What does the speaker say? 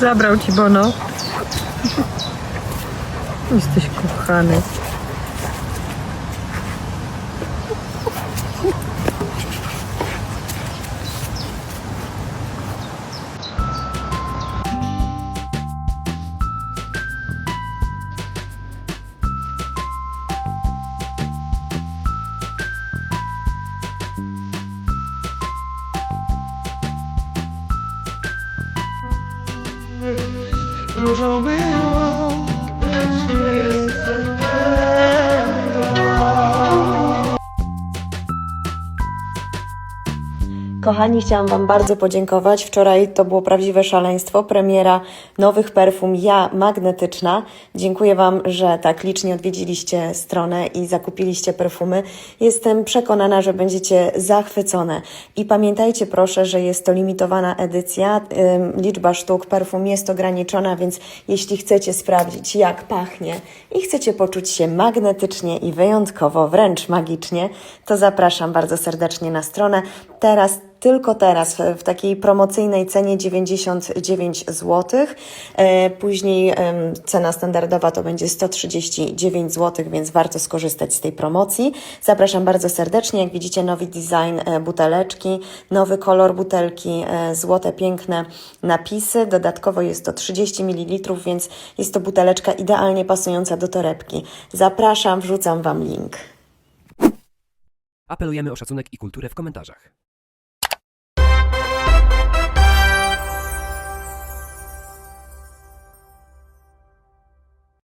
Zabrał ci Bono. Jesteś kochany. through the window. Kochani, chciałam Wam bardzo podziękować. Wczoraj to było prawdziwe szaleństwo. Premiera nowych perfum Ja Magnetyczna. Dziękuję Wam, że tak licznie odwiedziliście stronę i zakupiliście perfumy. Jestem przekonana, że będziecie zachwycone. I pamiętajcie proszę, że jest to limitowana edycja. Liczba sztuk perfum jest ograniczona, więc jeśli chcecie sprawdzić, jak pachnie i chcecie poczuć się magnetycznie i wyjątkowo, wręcz magicznie, to zapraszam bardzo serdecznie na stronę. Teraz tylko teraz w- takiej promocyjnej cenie 99 zł. E, Później cena standardowa to będzie 139 zł, więc warto skorzystać z tej promocji. Zapraszam bardzo serdecznie. Jak widzicie, nowy design e, buteleczki, nowy kolor butelki, e, złote, piękne napisy. Dodatkowo jest to 30 ml, więc jest to buteleczka idealnie pasująca do torebki. Zapraszam, wrzucam Wam link. Apelujemy o szacunek i kulturę w komentarzach.